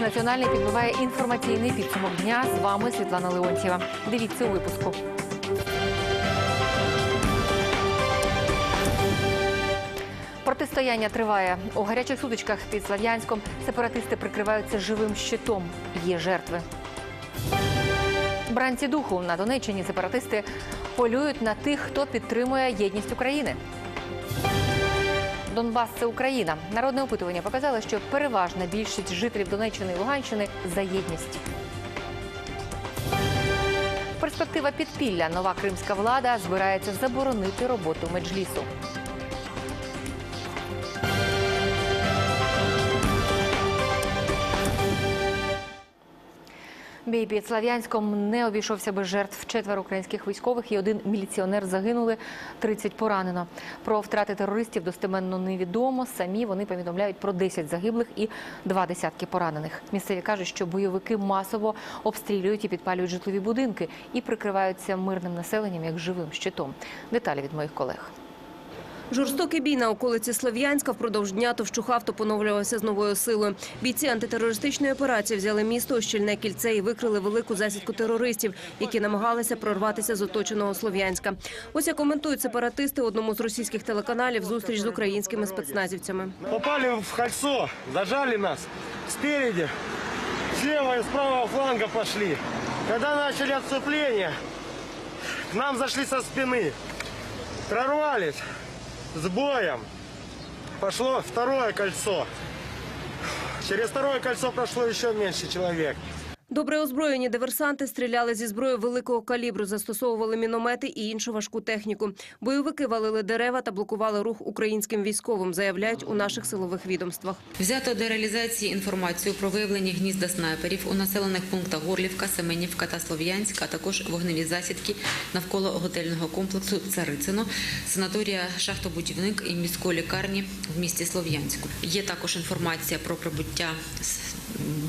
Національний підбиває інформаційний підсумок дня. З вами Світлана Леонтьєва. Дивіться у випуску. Протистояння триває у гарячих сутичках під Слав'янськом. Сепаратисти прикриваються живим щитом. Є жертви. Бранці духу на Донеччині сепаратисти полюють на тих, хто підтримує єдність України. Донбас це Україна. Народне опитування показало, що переважна більшість жителів Донеччини і Луганщини за єдність. Перспектива підпілля. Нова кримська влада збирається заборонити роботу меджлісу. Бій під Слав'янськом не обійшовся без жертв. Четверо українських військових і один міліціонер загинули, 30 поранено. Про втрати терористів достеменно невідомо. Самі вони повідомляють про 10 загиблих і два десятки поранених. Місцеві кажуть, що бойовики масово обстрілюють і підпалюють житлові будинки і прикриваються мирним населенням як живим щитом. Деталі від моїх колег. Жорстокий бій на околиці Слов'янська впродовж дня то вщухав, то поновлювався з новою силою. Бійці антитерористичної операції взяли місто у щільне кільце і викрили велику засідку терористів, які намагалися прорватися з оточеного Слов'янська. Ось як коментують сепаратисти одному з російських телеканалів зустріч з українськими спецназівцями. Попали в кольцо, зажали нас спереди, с левого и с правого фланга пошли. Когда начали отступление, к нам зашли со спины, прорвались с боем. Пошло второе кольцо. Через второе кольцо прошло еще меньше человек. Добре озброєні диверсанти стріляли зі зброї великого калібру, застосовували міномети і іншу важку техніку. Бойовики валили дерева та блокували рух українським військовим, заявляють у наших силових відомствах. Взято до реалізації інформацію про виявлені гнізда снайперів у населених пунктах Горлівка, Семенівка та Слов'янська, а також вогневі засідки навколо готельного комплексу Царицино, санаторія Шахтобудівник і міської лікарні в місті Слов'янську. Є також інформація про прибуття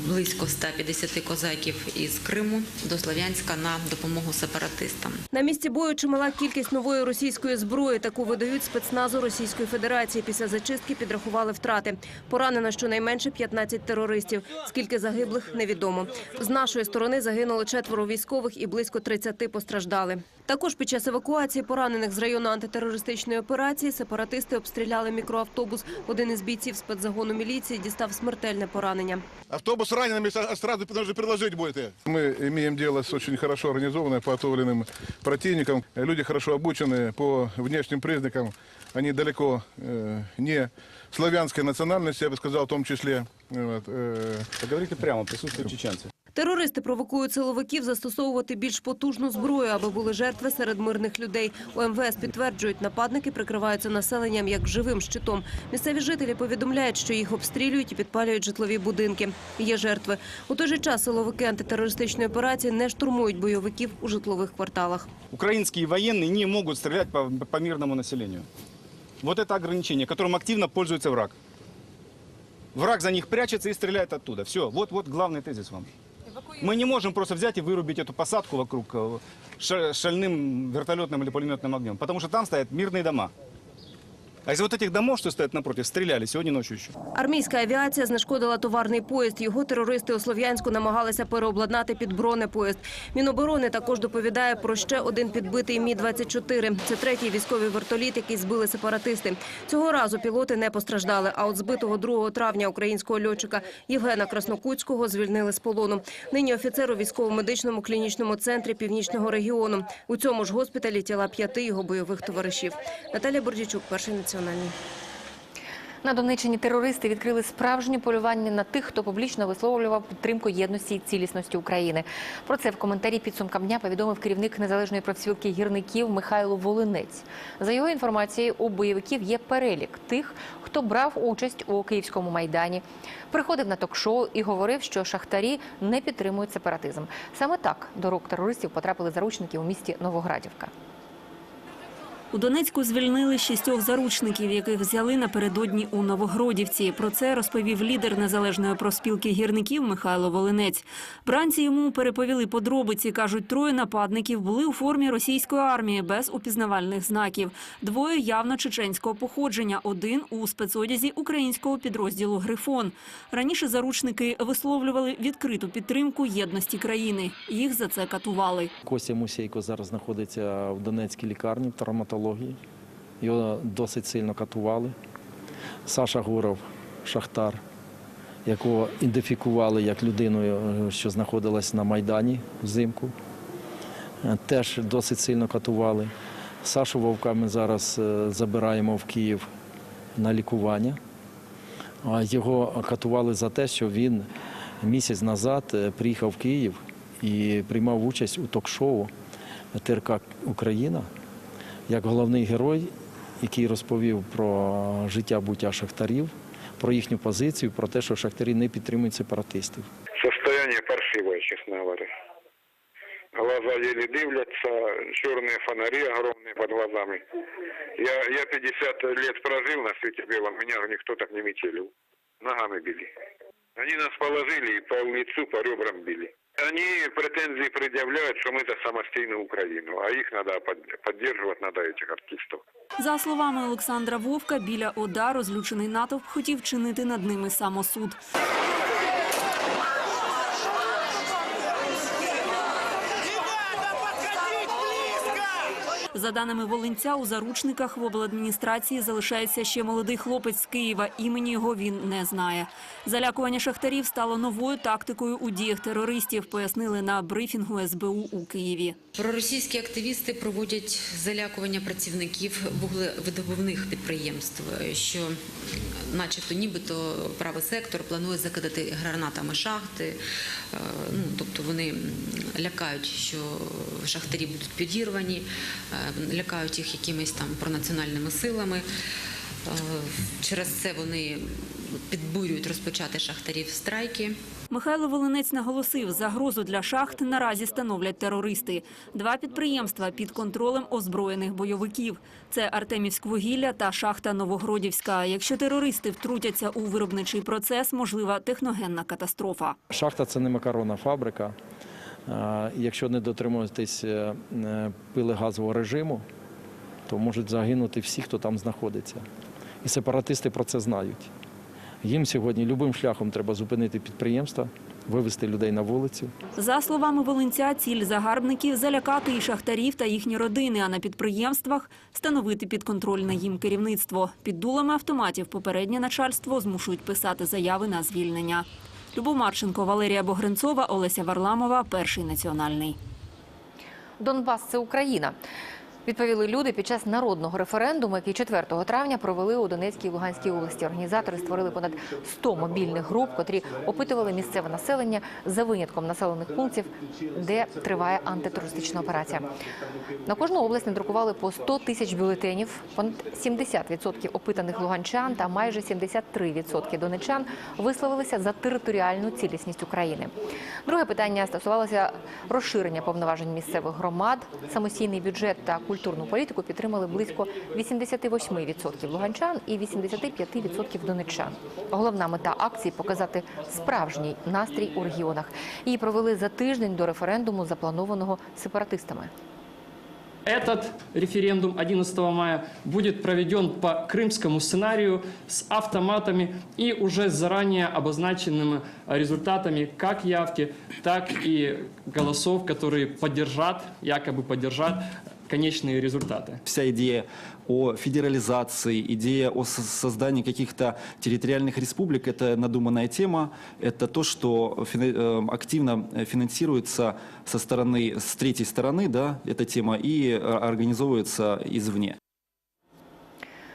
близько 150 козаків із Криму до Слов'янська на допомогу сепаратистам. На місці бою чимала кількість нової російської зброї. Таку видають спецназу Російської Федерації. Після зачистки підрахували втрати. Поранено щонайменше 15 терористів. Скільки загиблих невідомо. З нашої сторони загинуло четверо військових і близько 30 постраждали. Також під час евакуації поранених з району антитерористичної операції сепаратисти обстріляли мікроавтобус. Один із бійців спецзагону міліції дістав смертельне поранення. Автобус ранеными со- сразу нужно предложить будет. Мы имеем дело с очень хорошо организованным, подготовленным противником. Люди хорошо обучены по внешним признакам. Они далеко э, не славянской национальности, я бы сказал, в том числе. Вот, э, Говорите прямо, присутствуют чеченцы. Терористи провокують силовиків застосовувати більш потужну зброю, аби були жертви серед мирних людей. У МВС підтверджують, нападники прикриваються населенням як живим щитом. Місцеві жителі повідомляють, що їх обстрілюють і підпалюють житлові будинки. Є жертви. У той же час силовики антитерористичної операції не штурмують бойовиків у житлових кварталах. Украинские военные не могут стрелять по, по мирному населению. Вот это ограничение, которым активно пользуется враг. Враг за них прячется и стреляет оттуда. Все, вот, вот главный тезис вам. Мы не можем просто взять и вырубить эту посадку вокруг э, ша- шальным вертолетным или пулеметным огнем, потому что там стоят мирные дома. А из вот этих домов, что стоят напротив, стреляли сегодня ночью еще. Армійська авіація знешкодила товарний поїзд. Його терористи у Слов'янську намагалися переобладнати під бронепоїзд. Міноборони також доповідає про ще один підбитий Мі-24. Це третій військовий вертоліт, який збили сепаратисти. Цього разу пілоти не постраждали, а от збитого 2 травня українського льотчика Євгена Краснокутського звільнили з полону. Нині офіцер у військово-медичному клінічному центрі північного регіону. У цьому ж госпіталі тіла п'яти його бойових товаришів. Наталя Бордічук, перший національний. На Донеччині терористи відкрили справжнє полювання на тих, хто публічно висловлював підтримку єдності і цілісності України. Про це в коментарі підсумкам дня повідомив керівник незалежної профспілки гірників Михайло Волинець. За його інформацією, у бойовиків є перелік тих, хто брав участь у київському майдані, приходив на ток-шоу і говорив, що шахтарі не підтримують сепаратизм. Саме так до рук терористів потрапили заручники у місті Новоградівка. У Донецьку звільнили шістьох заручників, яких взяли напередодні у Новогродівці. Про це розповів лідер незалежної профспілки гірників Михайло Волинець. Бранці йому переповіли подробиці. кажуть, троє нападників були у формі російської армії без упізнавальних знаків. Двоє явно чеченського походження. Один у спецодязі українського підрозділу Грифон. Раніше заручники висловлювали відкриту підтримку єдності країни. Їх за це катували. Костя Мусейко зараз знаходиться в Донецькій лікарні в травматології. Його досить сильно катували. Саша Гуров, Шахтар, якого ідентифікували як людину, е, що знаходилась на Майдані взимку, е, теж досить сильно катували. Сашу Вовка ми зараз е, забираємо в Київ на лікування. Його катували за те, що він місяць назад приїхав в Київ і приймав участь у ток-шоу ТРК Україна як головний герой, який розповів про життя буття шахтарів, про їхню позицію, про те, що шахтарі не підтримують сепаратистів. Состояние паршивое, честно говоря. Глаза еле дивлятся, черные фонари огромные под глазами. Я, я 50 лет прожил на свете белом, меня никто так не метелил. Ногами били. Они нас положили и по лицу, по ребрам били. Они претензии предъявляют, что мы за самостийную Украину, а их надо под- поддерживать, надо этих артистов. За словами Олександра Вовка, біля ОДА розлючений натовп хотів чинити над ними самосуд. За даними Волинця, у заручниках в обладміністрації залишається ще молодий хлопець з Києва. Імені його він не знає. Залякування шахтарів стало новою тактикою у діях терористів, пояснили на брифінгу СБУ у Києві. Проросійські активісти проводять залякування працівників вуглевидобувних підприємств, що, начебто, нібито правий сектор планує закидати гранатами шахти. Е, Ну, тобто вони лякають, що шахтарі будуть підірвані, е, лякають їх якимись там пронаціональними силами. Е, Через це вони підбурюють розпочати шахтарів страйки. Михайло Волинець наголосив, загрозу для шахт наразі становлять терористи. Два підприємства під контролем озброєних бойовиків. Це Артемівськвугілля та шахта Новогродівська. Якщо терористи втрутяться у виробничий процес, можлива техногенна катастрофа. Шахта це не макаронна фабрика. Якщо не дотримуватись е, е, пилегазового режиму, то можуть загинути всі, хто там знаходиться. І сепаратисти про це знають. Їм сьогодні любим шляхом треба зупинити підприємства, вивести людей на вулицю. За словами Волинця, ціль загарбників – залякати і шахтарів та їхні родини, а на підприємствах – встановити підконтрольне їм керівництво. Під дулами автоматів попереднє начальство змушують писати заяви на звільнення. Любов Марченко, Валерія Богринцова, Олеся Варламова, Перший національний. Донбас це Україна. Відповіли люди під час народного референдуму, який 4 травня провели у Донецькій і Луганській області. Організатори створили понад 100 мобільних груп, котрі опитували місцеве населення за винятком населених пунктів, де триває антитерористична операція. На кожну область надрукували по 100 тисяч бюлетенів. Понад 70% опитаних луганчан та майже 73% донечан висловилися за територіальну цілісність України. Друге питання стосувалося розширення повноважень місцевих громад, самостійний бюджет та культурну політику підтримали близько 88% луганчан і 85% донеччан. Головна мета акції показати справжній настрій у регіонах. Її провели за тиждень до референдуму, запланованого сепаратистами. Этот референдум 11 мая будет проведен по крымскому сценарию с автоматами и уже с заранее обозначенными результатами как явки, так и голосов, которые поддержат, якобы поддержат конечные результаты. Вся идея о федерализации, идея о со- создании каких-то территориальных республик – это надуманная тема. Это то, что фина- э, активно финансируется со стороны, с третьей стороны, да, эта тема, и э, организовывается извне.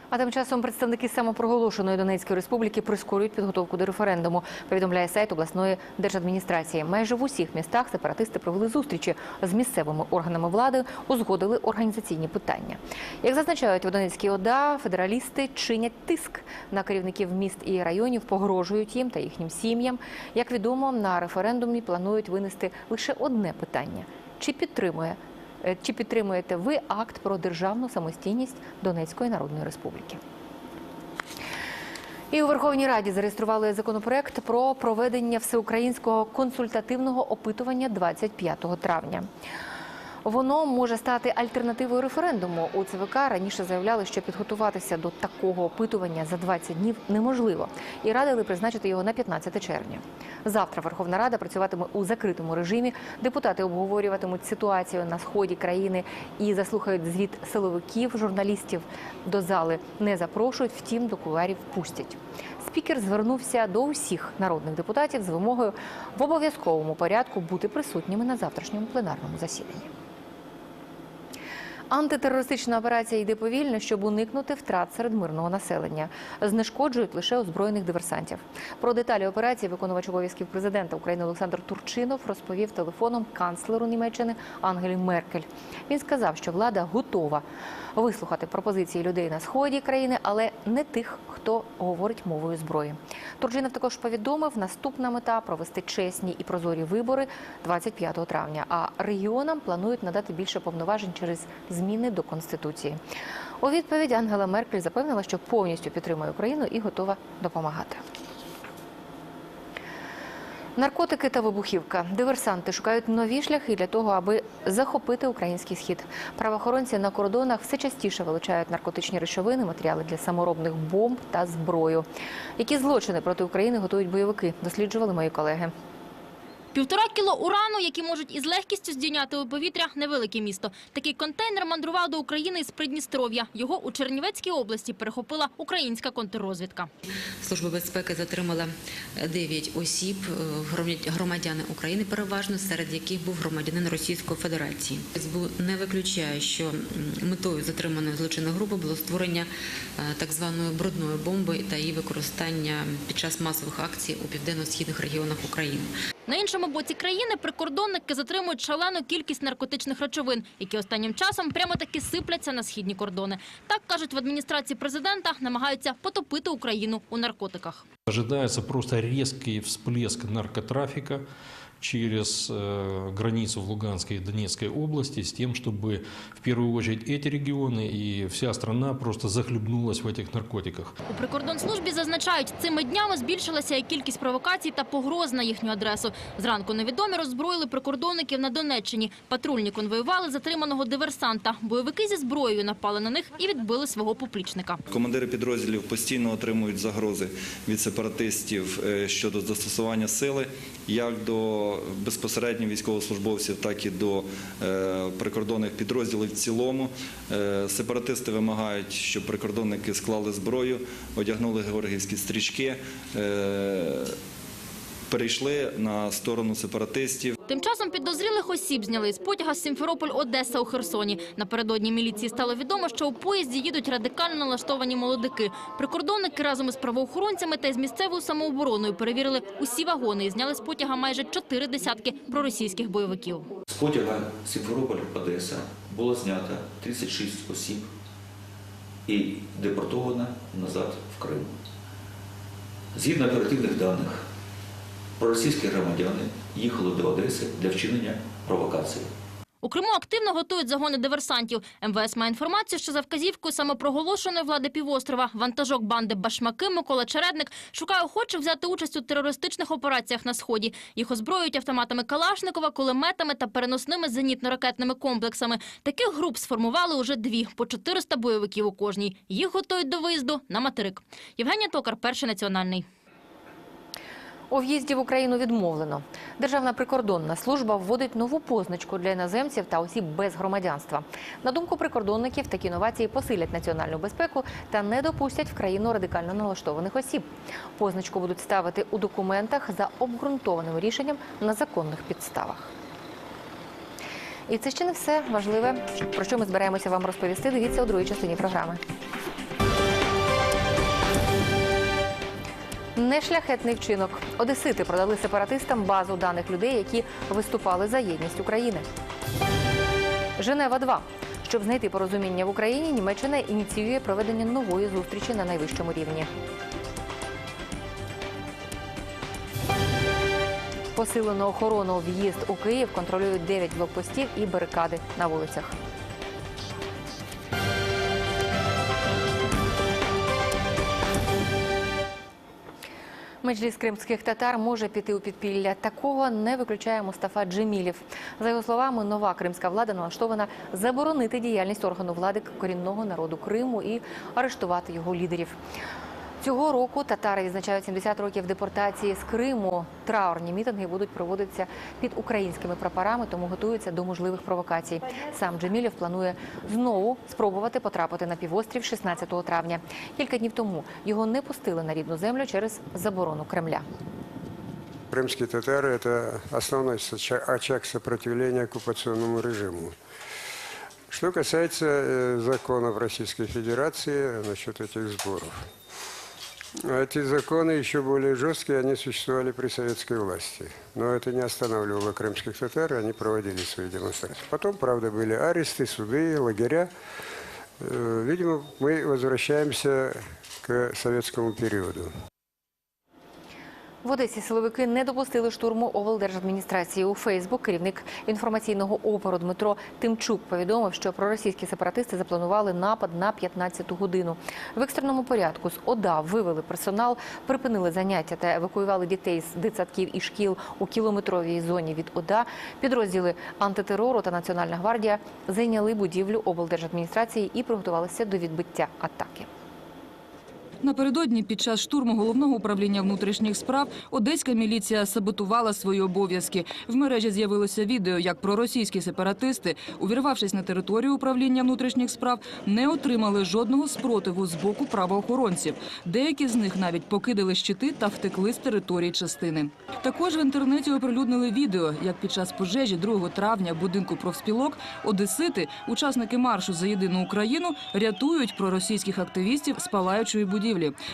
А тим часом представники самопроголошеної Донецької республіки прискорюють підготовку до референдуму. Повідомляє сайт обласної держадміністрації. Майже в усіх містах сепаратисти провели зустрічі з місцевими органами влади, узгодили організаційні питання. Як зазначають в Донецькій ОДА, федералісти чинять тиск на керівників міст і районів, погрожують їм та їхнім сім'ям. Як відомо, на референдумі планують винести лише одне питання: чи підтримує Чи підтримуєте ви акт про державну самостійність Донецької Народної Республіки? І у Верховній Раді зареєстрували законопроект про проведення всеукраїнського консультативного опитування 25 травня. Воно може стати альтернативою референдуму. У ЦВК раніше заявляли, що підготуватися до такого опитування за 20 днів неможливо, і радили призначити його на 15 червня. Завтра Верховна Рада працюватиме у закритому режимі. Депутати обговорюватимуть ситуацію на сході країни і заслухають звіт силовиків, журналістів до зали не запрошують, втім до кулуарів пустять. Спікер звернувся до усіх народних депутатів з вимогою в обов'язковому порядку бути присутніми на завтрашньому пленарному засіданні. Антитерористична операція йде повільно, щоб уникнути втрат серед мирного населення. Знешкоджують лише озброєних диверсантів. Про деталі операції виконувач обов'язків президента України Олександр Турчинов розповів телефоном канцлеру Німеччини Ангелі Меркель. Він сказав, що влада готова вислухати пропозиції людей на сході країни, але не тих, хто говорить мовою зброї. Турчинов також повідомив, наступна мета провести чесні і прозорі вибори 25 травня. А регіонам планують надати більше повноважень через зміни до конституції. У відповідь Ангела Меркель запевнила, що повністю підтримує Україну і готова допомагати. Наркотики та вибухівка. Диверсанти шукають нові шляхи для того, аби захопити український схід. Правоохоронці на кордонах все частіше вилучають наркотичні речовини, матеріали для саморобних бомб та зброю. Які злочини проти України готують бойовики? Досліджували мої колеги. Півтора кіло урану, які можуть із легкістю здійняти у повітря невелике місто. Такий контейнер мандрував до України із Придністров'я. Його у Чернівецькій області перехопила українська контррозвідка. Служба безпеки затримала 9 осіб, е, громадяни України переважно, серед яких був громадянин Російської Федерації. СБУ не виключає, що метою затриманої злочинної групи було створення е, так званої брудної бомби та її використання під час масових акцій у південно-східних регіонах України. На іншому боці країни прикордонники затримують шалену кількість наркотичних речовин, які останнім часом прямо таки сипляться на східні кордони. Так кажуть в адміністрації президента, намагаються потопити Україну у наркотиках. Ожидается просто резкий всплеск наркотрафика через э, границу в Луганской и Донецкой области с тем, чтобы в первую очередь эти регионы и вся страна просто захлебнулась в этих наркотиках. У прикордонслужбі зазначають, цими днями збільшилася і кількість провокацій та погроз на їхню адресу. Зранку невідомі роззброїли прикордонників на Донеччині. Патрульні конвоювали затриманого диверсанта. Бойовики зі зброєю напали на них і відбили свого поплічника. Командири підрозділів постійно отримують загрози від сепаратистів е, щодо застосування сили, як до безпосередньо військовослужбовців, так і до е, прикордонних підрозділів в цілому. Е, Сепаратисти вимагають, щоб прикордонники склали зброю, одягнули георгіївські стрічки. Перейшли на сторону сепаратистів. Тим часом підозрілих осіб зняли з потяга Сімферополь-Одеса у Херсоні. Напередодні міліції стало відомо, що у поїзді їдуть радикально налаштовані молодики. Прикордонники разом із правоохоронцями та із місцевою самообороною перевірили усі вагони і зняли з потяга майже чотири десятки проросійських бойовиків. З потяга Сімферополь-Одеса було знято 36 осіб і депортовано назад в Крим. Згідно оперативних даних, проросійські громадяни їхали до Одеси для вчинення провокації. У Криму активно готують загони диверсантів. МВС має інформацію, що за вказівкою самопроголошеної влади півострова вантажок банди Башмаки Микола Чередник шукає охочих взяти участь у терористичних операціях на сході. Їх озброюють автоматами Калашникова, кулеметами та переносними зенітно-ракетними комплексами. Таких груп сформували уже дві по 400 бойовиків у кожній. Їх готують до виїзду на материк. Євгенія Токар, перший національний. У в'їзді в Україну відмовлено. Державна прикордонна служба вводить нову позначку для іноземців та осіб без громадянства. На думку прикордонників, такі новації посилять національну безпеку та не допустять в країну радикально налаштованих осіб. Позначку будуть ставити у документах за обґрунтованим рішенням на законних підставах. І це ще не все важливе, про що ми збираємося вам розповісти. Дивіться у другій частині програми. Нешляхетний вчинок. Одесити продали сепаратистам базу даних людей, які виступали за єдність України. Женева 2 Щоб знайти порозуміння в Україні, Німеччина ініціює проведення нової зустрічі на найвищому рівні. Посилену охорону в'їзд у Київ контролюють 9 блокпостів і барикади на вулицях. Меджліс кримських татар може піти у підпілля. Такого не виключає Мустафа Джемілів. За його словами, нова кримська влада налаштована заборонити діяльність органу влади корінного народу Криму і арештувати його лідерів. Цього року татари відзначають 70 років депортації з Криму. Траурні мітинги будуть проводитися під українськими прапорами, тому готуються до можливих провокацій. Сам Джемілєв планує знову спробувати потрапити на півострів 16 травня. Кілька днів тому його не пустили на рідну землю через заборону Кремля. Крымские татары – это основной соча- очаг сопротивления оккупационному режиму. Что касается э, законов Российской Федерации насчет этих сборов. Эти законы еще более жесткие, они существовали при советской власти. Но это не останавливало крымских татар, и они проводили свои демонстрации. Потом, правда, были аресты, суды, лагеря. Э, Видимо, мы возвращаемся к советскому периоду. В Одесі силовики не допустили штурму облдержадміністрації. У Фейсбук керівник інформаційного опору Дмитро Тимчук повідомив, що проросійські сепаратисти запланували напад на 15-ту годину. В екстреному порядку з ОДА вивели персонал, припинили заняття та евакуювали дітей з дитсадків і шкіл у кілометровій зоні від ОДА. Підрозділи антитерору та Національна гвардія зайняли будівлю облдержадміністрації і приготувалися до відбиття атаки. Напередодні під час штурму головного управління внутрішніх справ одеська міліція саботувала свої обов'язки. В мережі з'явилося відео, як проросійські сепаратисти, увірвавшись на територію управління внутрішніх справ, не отримали жодного спротиву з боку правоохоронців. Деякі з них навіть покидали щити та втекли з території частини. Також в інтернеті оприлюднили відео, як під час пожежі 2 травня в будинку профспілок одесити, учасники маршу за єдину Україну, рятують проросійських активістів з палаючої будівлі.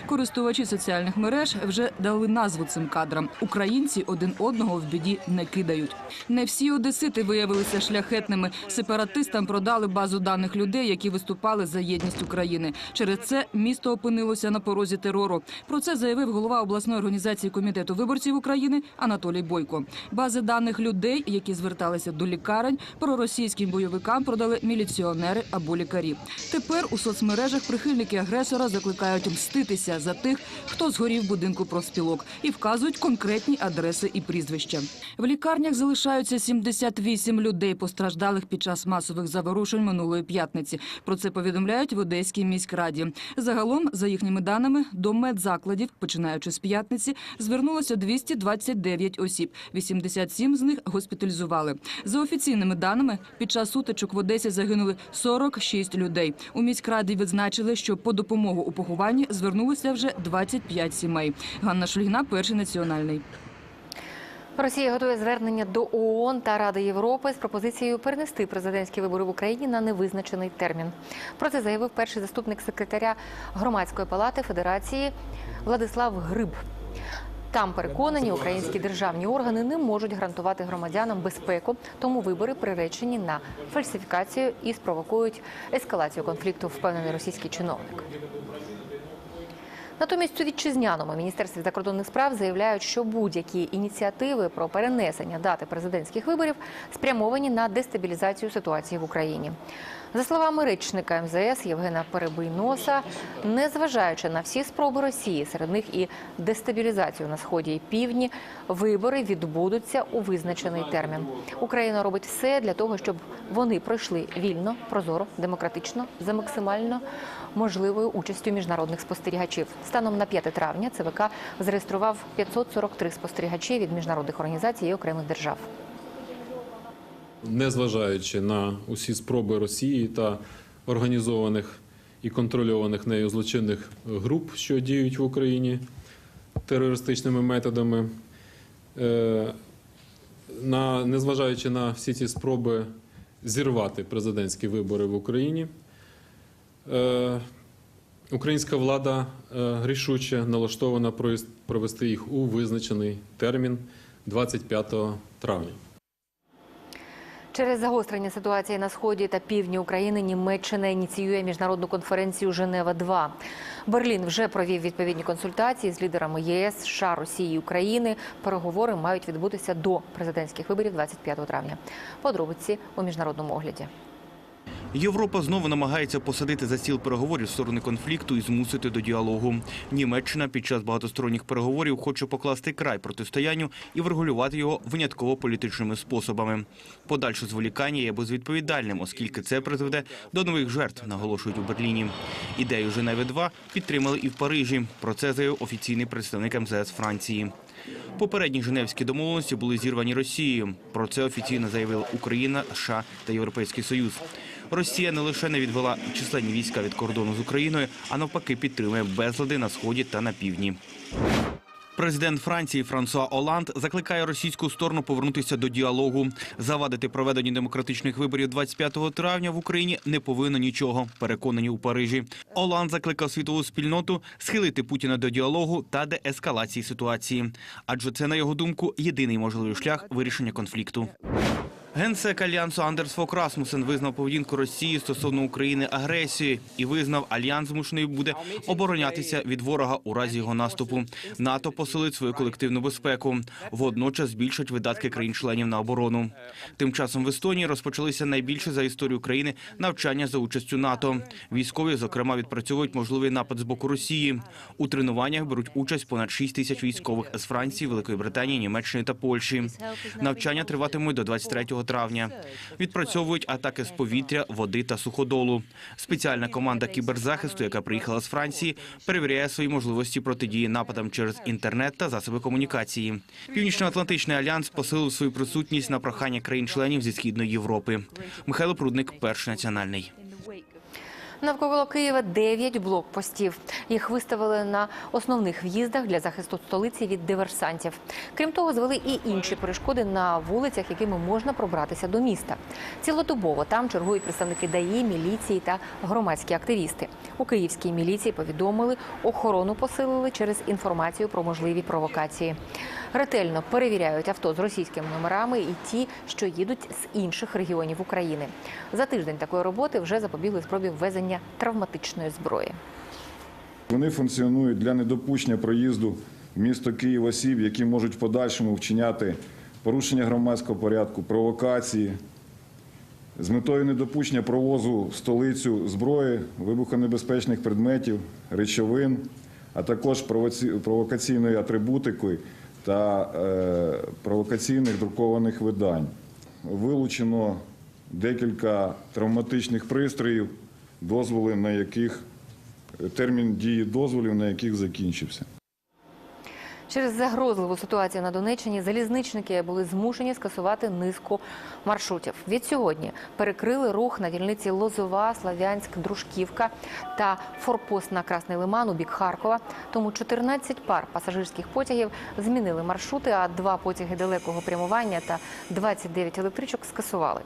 Користувачі соціальних мереж вже дали назву цим кадрам. Українці один одного в біді не кидають. Не всі одесити виявилися шляхетними. Сепаратистам продали базу даних людей, які виступали за єдність України. Через це місто опинилося на порозі терору. Про це заявив голова обласної організації комітету виборців України Анатолій Бойко. Бази даних людей, які зверталися до лікарень, проросійським бойовикам продали міліціонери або лікарі. Тепер у соцмережах прихильники агресора закликають мститися за тих, хто згорів в будинку профспілок, і вказують конкретні адреси і прізвища. В лікарнях залишаються 78 людей, постраждалих під час масових заворушень минулої п'ятниці. Про це повідомляють в Одеській міськраді. Загалом, за їхніми даними, до медзакладів, починаючи з п'ятниці, звернулося 229 осіб. 87 з них госпіталізували. За офіційними даними, під час сутичок в Одесі загинули 46 людей. У міськраді відзначили, що по допомогу у похованні звернулися вже 25 сімей. Ганна Шульгіна, перший національний. Росія готує звернення до ООН та Ради Європи з пропозицією перенести президентські вибори в Україні на невизначений термін. Про це заявив перший заступник секретаря громадської палати Федерації Владислав Гриб. Там переконані, українські державні органи не можуть гарантувати громадянам безпеку, тому вибори приречені на фальсифікацію і спровокують ескалацію конфлікту, впевнений російський чиновник. Натомість у вітчизняному міністерстві закордонних справ заявляють, що будь-які ініціативи про перенесення дати президентських виборів спрямовані на дестабілізацію ситуації в Україні. За словами речника МЗС Євгена Перебийноса, незважаючи на всі спроби Росії, серед них і дестабілізацію на сході і півдні, вибори відбудуться у визначений термін. Україна робить все для того, щоб вони пройшли вільно, прозоро, демократично, за максимально можливою участю міжнародних спостерігачів. Станом на 5 травня ЦВК зареєстрував 543 спостерігачі від міжнародних організацій і окремих держав. незважаючи на усі спроби Росії та організованих і контрольованих нею злочинних груп, що діють в Україні терористичними методами, е, на, незважаючи на всі ці спроби зірвати президентські вибори в Україні, українська влада е, рішуче налаштована провести їх у визначений термін 25 травня. Через загострення ситуації на сході та півдні України Німеччина ініціює міжнародну конференцію Женева 2 Берлін вже провів відповідні консультації з лідерами ЄС, США, Росії і України. Переговори мають відбутися до президентських виборів 25 травня. Подробиці у міжнародному огляді. Європа знову намагається посадити за стіл переговорів сторони конфлікту і змусити до діалогу. Німеччина під час багатосторонніх переговорів хоче покласти край протистоянню і врегулювати його винятково політичними способами. Подальше зволікання є безвідповідальним, оскільки це призведе до нових жертв, наголошують у Берліні. Ідею Женеви 2 підтримали і в Парижі. Про це заявив офіційний представник МЗС Франції. Попередні женевські домовленості були зірвані Росією. Про це офіційно заявила Україна, США та Європейський Союз. Росія не лише не відвела численні війська від кордону з Україною, а навпаки підтримує безлади на сході та на півдні. Президент Франції Франсуа Оланд закликає російську сторону повернутися до діалогу. Завадити проведенню демократичних виборів 25 травня в Україні не повинно нічого. Переконані у Парижі. Оланд закликав світову спільноту схилити Путіна до діалогу та деескалації ситуації, адже це на його думку єдиний можливий шлях вирішення конфлікту. Генсек альянсу Андерс Фок Расмусен визнав поведінку Росії стосовно України агресією і визнав, альянс змушений буде оборонятися від ворога у разі його наступу. НАТО посилить свою колективну безпеку. Водночас збільшать видатки країн-членів на оборону. Тим часом в Естонії розпочалися найбільше за історію країни навчання за участю НАТО. Військові, зокрема, відпрацьовують можливий напад з боку Росії. У тренуваннях беруть участь понад 6 тисяч військових з Франції, Великої Британії, Німеччини та Польщі. Навчання триватимуть до 23 травня. Відпрацьовують атаки з повітря, води та суходолу. Спеціальна команда кіберзахисту, яка приїхала з Франції, перевіряє свої можливості протидії нападам через інтернет та засоби комунікації. Північно-Атлантичний альянс посилив свою присутність на прохання країн-членів зі східної Європи. Михайло Прудник, перший національний. Навколо Києва 9 блокпостів. Їх виставили на основних в'їздах для захисту столиці від диверсантів. Крім того, звели і інші перешкоди на вулицях, якими можна пробратися до міста. Цілодобово там чергують представники ДАІ, міліції та громадські активісти. У київській міліції повідомили, охорону посилили через інформацію про можливі провокації. Ретельно перевіряють авто з російськими номерами і ті, що їдуть з інших регіонів України. За тиждень такої роботи вже запобігли спробі ввезення травматичної зброї. Вони функціонують для недопущення проїзду в місто Київ осіб, які можуть в подальшому вчиняти порушення громадського порядку, провокації з метою недопущення провозу в столицю зброї, вибухонебезпечних предметів, речовин, а також провокаційної атрибутики та е, провокаційних друкованих видань. Вилучено декілька травматичних пристроїв, дозволи на яких термін дії дозволів, на яких закінчився. Через загрозливу ситуацію на Донеччині залізничники були змушені скасувати низку маршрутів. Від сьогодні перекрили рух на дільниці Лозова, Славянськ, Дружківка та форпост на Красний Лиман у бік Харкова. Тому 14 пар пасажирських потягів змінили маршрути, а два потяги далекого прямування та 29 електричок скасували.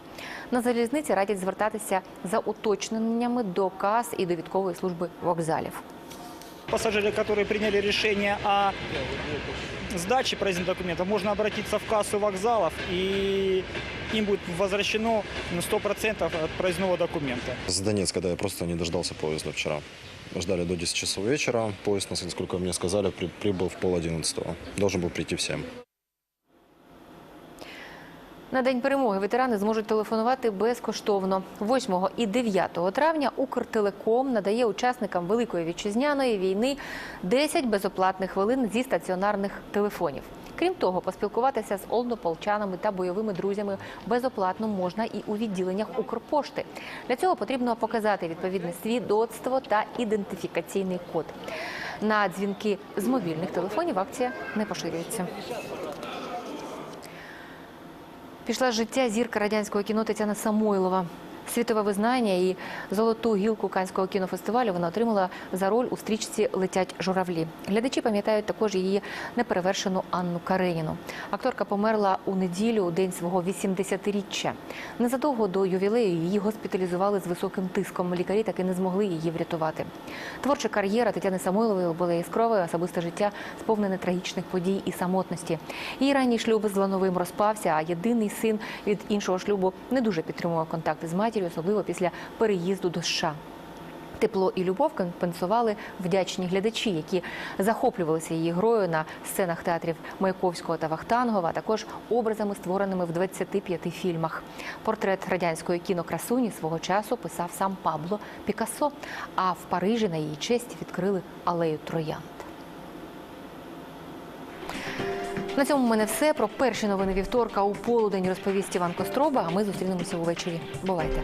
На залізниці радять звертатися за уточненнями до кас і довідкової служби вокзалів. Пассажиры, которые приняли решение о сдаче проездных документов, можно обратиться в кассу вокзалов, и им будет возвращено ну, 100% от проездного документа. С Донецка, да, я просто не дождался поезда вчера. Ждали до 10 часов вечера. Поезд, насколько мне сказали, при- прибыл в пол одиннадцатого. Должен был прийти в 7. На день перемоги ветерани зможуть телефонувати безкоштовно. 8 і 9 травня Укртелеком надає учасникам Великої вітчизняної війни 10 безоплатних хвилин зі стаціонарних телефонів. Крім того, поспілкуватися з однополчанами та бойовими друзями безоплатно можна і у відділеннях Укрпошти. Для цього потрібно показати відповідне свідоцтво та ідентифікаційний код. На дзвінки з мобільних телефонів акція не поширюється. Пішла життя зірка радянського кіно Тетяна Самойлова. Світове визнання і золоту гілку Канського кінофестивалю вона отримала за роль у стрічці Летять журавлі. Глядачі пам'ятають також її неперевершену Анну Кареніну. Акторка померла у неділю у день свого 80-річчя. Незадовго до ювілею її госпіталізували з високим тиском. Лікарі таки не змогли її врятувати. Творча кар'єра Тетяни Самойлової була яскравою, особисте життя сповнене трагічних подій і самотності. Її ранній шлюб з Лановим розпався, а єдиний син від іншого шлюбу не дуже підтримував контакти з матір'ю, особливо після переїзду до США. Тепло і любов компенсували вдячні глядачі, які захоплювалися її грою на сценах театрів Маяковського та Вахтангова, а також образами, створеними в 25 фільмах. Портрет радянської кінокрасуні свого часу писав сам Пабло Пікассо, а в Парижі на її честь відкрили алею троянд. На цьому в мене все. Про перші новини вівторка у полудень розповість Іван Костроба. А ми зустрінемося увечері. Бувайте.